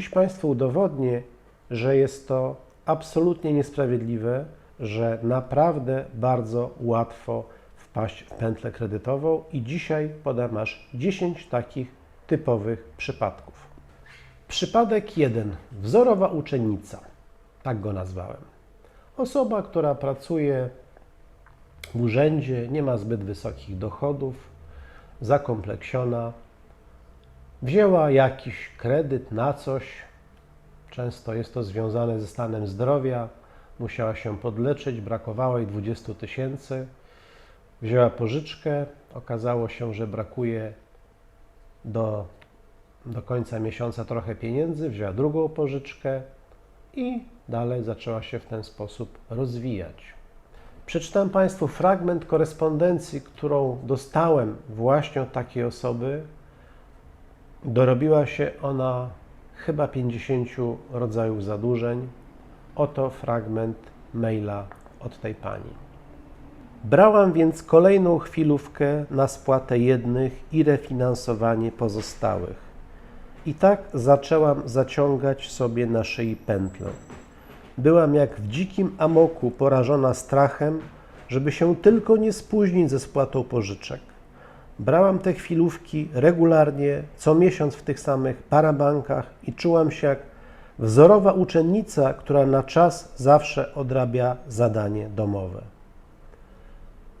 Dziś Państwu udowodnię, że jest to absolutnie niesprawiedliwe, że naprawdę bardzo łatwo wpaść w pętlę kredytową i dzisiaj podam aż 10 takich typowych przypadków. Przypadek 1. Wzorowa uczennica. Tak go nazwałem. Osoba, która pracuje w urzędzie, nie ma zbyt wysokich dochodów, zakompleksiona, wzięła jakiś kredyt na coś, często jest to związane ze stanem zdrowia, musiała się podleczyć, brakowało jej 20 tysięcy, wzięła pożyczkę, okazało się, że brakuje do, do końca miesiąca trochę pieniędzy, wzięła drugą pożyczkę i dalej zaczęła się w ten sposób rozwijać. Przeczytam Państwu fragment korespondencji, którą dostałem właśnie od takiej osoby. Dorobiła się ona chyba 50 rodzajów zadłużeń. Oto fragment maila od tej pani. Brałam więc kolejną chwilówkę na spłatę jednych i refinansowanie pozostałych. I tak zaczęłam zaciągać sobie na szyi pętlę. Byłam jak w dzikim amoku porażona strachem, żeby się tylko nie spóźnić ze spłatą pożyczek. Brałam te chwilówki regularnie, co miesiąc w tych samych parabankach i czułam się jak wzorowa uczennica, która na czas zawsze odrabia zadanie domowe.